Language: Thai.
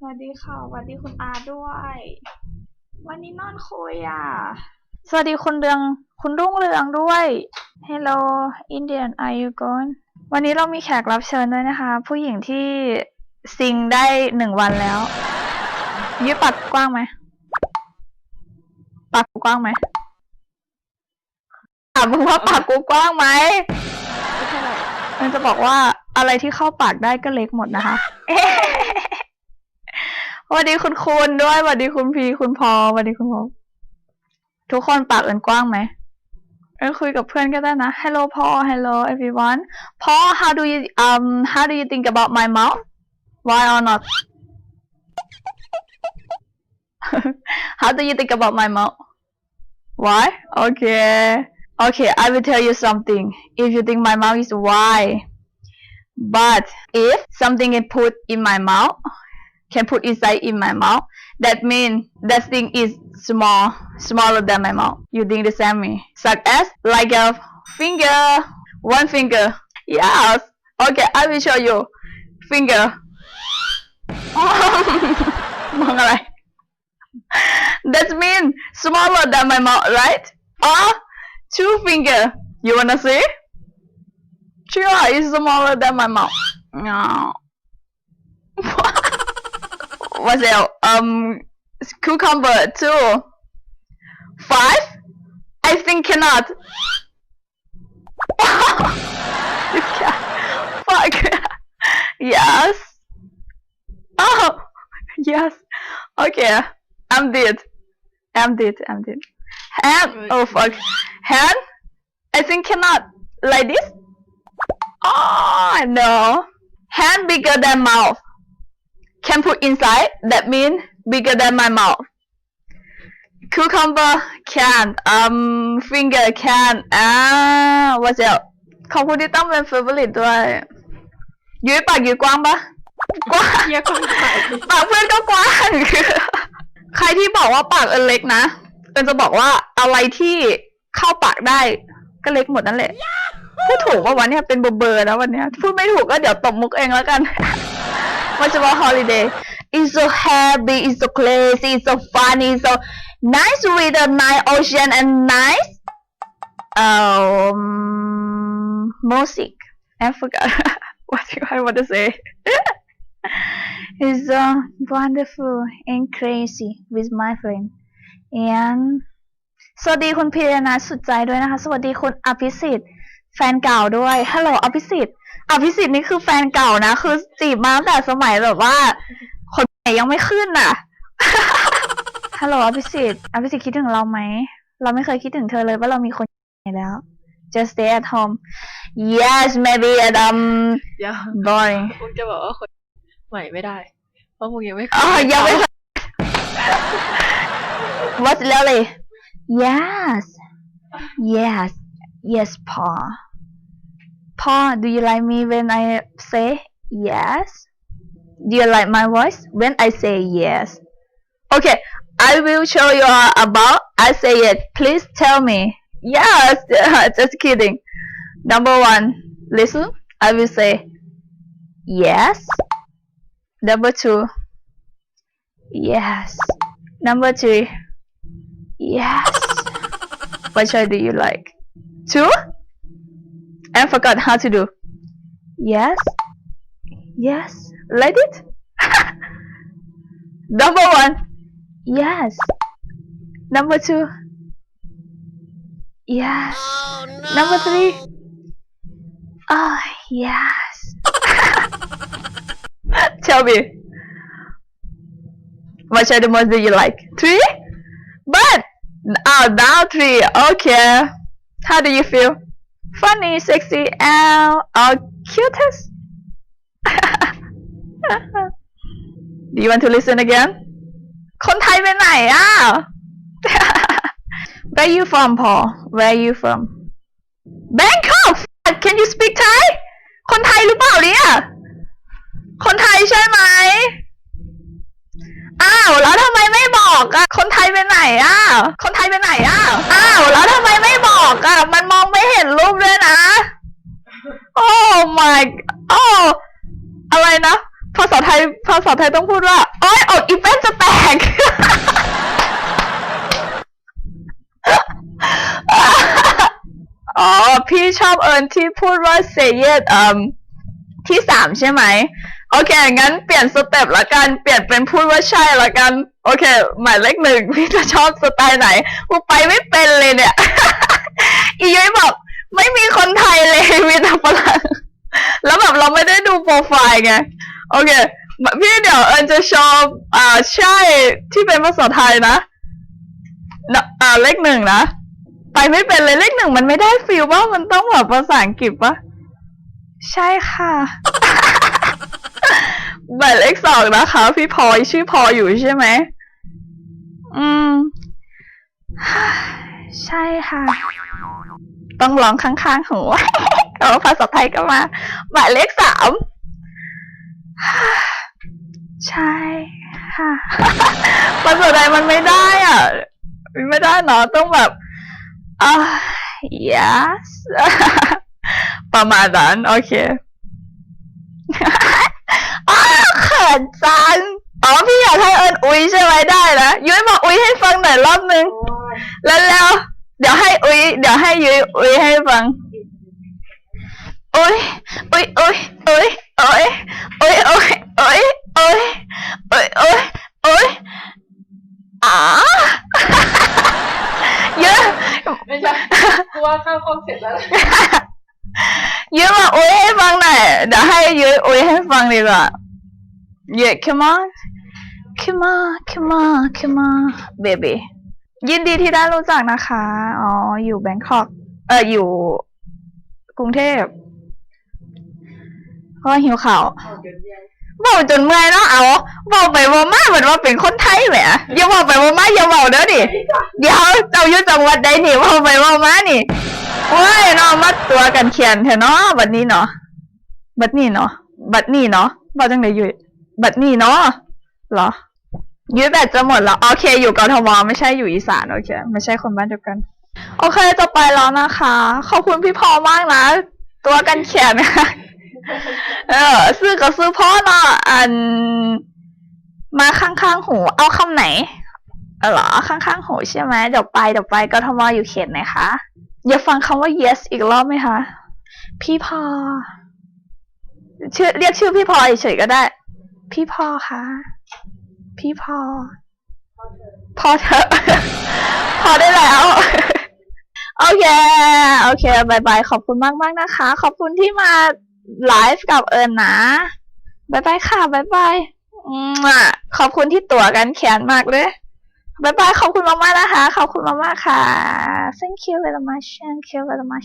สวัสดีค่ะสวัสดีคุณอาด้วย วันนี้นอนคุยอะ สวัสดีคุณเรืองคุณรุ่งเรืองด้วย Hello Indian are you gone วันนี้เรามีแขกรับเชิญด้วยนะคะ ผู้หญิงที่ซิงได้หนึ่งวันแล้วยืดปากกว้างไหมปากกูกว้างไหมถามมึงว่าปากกูกว้างไหมไม่เท่าไหร่มันจะบอกว่าอะไรที่เข้าปากได้ก็เล็กหมดนะคะ สวัสดีคุณคุณด้วยสวัสดีคุณพีคุณพอสวัสดีคุณพอทุกคนปากเอินกว้างไหมเอินคุยกับเพื่อนก็ได้นะ Hello Paul Hello everyone Paul how do you um how do you think about my mouth why or not how do you think about my mouth why okay okay I will tell you something if you think my mouth is wide but if something is put in my mouth, can put inside in my mouth, that means that thing is small, smaller than my mouth. You think the same me? Such as like a finger, one finger. Yes. Okay, I will show you. Finger. มองอะไร That means smaller than my mouth, right? Or two finger. You wanna see? Sure, it's smaller than my mouth. No. What's it? Um, cucumber two. Five? I think cannot. Fuck. yes. Oh, yes. Okay. I'm dead. I'm dead. I'm dead. Hand. Oh fuck. Hand. I think cannot. Like this. Oh no. Hand bigger than mouth. Can put inside. That mean bigger than my mouth. Cucumber can. Um, finger can. Ah, what's else? ขอบคุณที่ตั้งเป็น favorite ด้วยยืดปากยืดกว้างปะกว้างเฮียกล้องถ่ายปากเพื่อนก็กว้าง ใครที่บอกว่าปากเอินเล็กนะเอินจะบอกว่าอะไรที่เข้าปากได้ก็เล็กหมดนั่นแหละพูดถูกว่าวันนี้เป็นเบอร์เบอร์ๆนะวันเนี้ยพูดไม่ถูกก็เดี๋ยวตบมุกเองแล้วกัน What's about holiday It's so happy It's so crazy It's so funny It's so nice with the night ocean and nice um music I forgot what do I want to say It's so wonderful and crazy with my friend and สวัสดีคุณพีรนัทสุดใจด้วยนะคะ สวัสดีคุณอภิสิทธิ์ แฟนเก่าด้วย ฮัลโหลอภิสิทธิ์ อภิสิทธิ์นี่คือแฟนเก่านะ คือจีบมาตั้งแต่สมัยแบบว่า คนไหนยังไม่ขึ้นน่ะ ฮัลโหลอภิสิทธิ์อภิสิทธิ์คิดถึงเราไหม เราไม่เคยคิดถึงเธอเลยว่าเรามีคนใหม่แล้ว just stay at home yes maybe at um เดี๋ยว boring มึงจะบอกว่าคนใหม่ไม่ได้ เพราะมึงยังไม่เคอ๋อยังไม่เคย What's Lily Yes Yes Yes Paul Paul do you like me when I say yes Do you like my voice when I say yes Okay I will show you about I say it please tell me Yes just kidding Number one listen I will say yes Number two Yes. Number three. Yes. Which one do you like? Two? I forgot how to do. Yes. Yes. Like it? Number one. Yes. Number two. Yes. Number three. Oh, yes. Tell me. The most do you like? Three? But oh now three. Okay. How do you feel? Funny, sexy, and uh, cutest. do you want to listen again? คนไทยไปไหนอะ Where you from, Paul? Where you from? Bangkok. Can you speak Thai? คนไทยหรือเปล่าเนี่ย คนไทยใช่ไหม อ้าว แล้วทำไมไม่บอกอะ คนไทยไปไหนอะคนไทยไปไหนอะอ้าว แล้วทำไมไม่บอกอะ มันมองไม่เห็น รูปด้วยนะ โอ้ my โอ้อะไรนะ ภาษาไทย ภาษาไทยต้องพูดว่าโอ้ยอกอีแป้นจะแตก อ๋อ พี่ชอบเอิญที่พูดว่า say yes อืมที่สามใช่ไหม โอเค งั้นเปลี่ยนสเต็ปละกัน เปลี่ยนเป็นพูดว่าใช่ละกัน โอเค หมายเลขหนึ่งพี่จะชอบสไตล์ไหนกูไปไม่เป็นเลยเนี่ย อีย้อยบอกไม่มีคนไทยเลย มีแต่ฝรั่ง แล้วแบบเราไม่ ได้ดูโปรไฟล์ไง โอเค พี่เดี๋ยวเอิญจะโชว์อ่าใช่ที่เป็นภาษาไทยนะนะอ่าเลขหนึ่งนะ ไปไม่เป็นเลยเลขหนึ่งมันไม่ได้ฟิลว่ามันต้องแบบภาษาอังกฤษปะใช่ค่ะหมายเลขสองนะคะ พี่พลอยชื่อพลอยอยู่ใช่ไหม อืม ใช่ค่ะ ต้องร้องข้างๆหูเอาภาษาไทยก็มาหมายเลขสาม ใช่ค่ะภาษาไทยมันไม่ได้อะมันไม่ได้เนาะต้องแบบอ่า yes ประมาณนั้นโอเคอ้าเขินจังอ๋อพี่อยากให้เอิญอุ้ยใช่ไหมได้นะยุ้ยบอกอุ้ยให้ฟังหน่อยรอบนึง แล้วแล้วเดี๋ยวให้อุ้ยเดี๋ยวให้ยุ้ยอุ้ยให้ฟังอุ้ยอุ้ยอุ้ยอุ้ย อุ้ยอุ้ยอุ้ยอุ้ยอุ้ยอุ้ยอุ้ยอุ้ยอ๋อ เยอะ ไม่ใช่กูว่าเข้าห้องเสร็จแล้วยุ้ยบอกอุ้ยให้ฟังหน่อยเดี๋ยวให้ยุ้ยอุ้ยให้ฟังดีกว่า Yeah come on come on come on come on baby ยินดีที่ได้รู้จักนะคะ อ๋อ อยู่แบงคอก เอออยู่กรุงเทพ เพราะว่าหิวข่าวเบาจนเมื่อยเนาะเอาเบาไปเบามาเหมือนว่าเป็นคนไทยแหมอย่าเบาไปเบามาอย่าเบาเด้อดิเดี๋ยวเจ้าอยู่จังหวัดใดนี่เบาไปเบามานี่โอ้ยเนาะมัดตัวกันเขียนแถเนาะบัดนี้เนาะบัดนี้เนาะบัดนี้เนาะเบาจังไดอยู่บัดนี้เนาะเหรอยืดแบตจะหมดแล้ว โอเค อยู่กทมไม่ใช่อยู่อีสานโอเค ไม่ใช่คนบ้านเดียวกัน โอเคจะไปแล้วนะคะ ขอบคุณพี่พอมากนะ ตัวกันแขนนะคะ เออซื้อก็ซื้อพ่อเนาะอัน มาข้างๆหู เอาคำไหนเออเหรอข้างๆหูใช่ไหมเดี๋ยวไปเดี๋ยวไปกทมอยู่เขตไหนคะอย่าฟังคำว่า yes อีกรอบไหมคะ พี่พอชื่อเรียกชื่อพี่พอเฉยๆก็ได้ พี่พอคะพี่พอ พอเถอะพอได้แล้วโอเค โอเคบายบาย ขอบคุณมากมากๆนะคะ ขอบคุณที่มา ไลฟ์กับเอิญนะบายบายค่ะบายบายขอบคุณที่ตั๋วกันแขนมากเลยบายบายขอบคุณมากๆนะคะ ขอบคุณมากๆค่ะ thank you very much thank you very much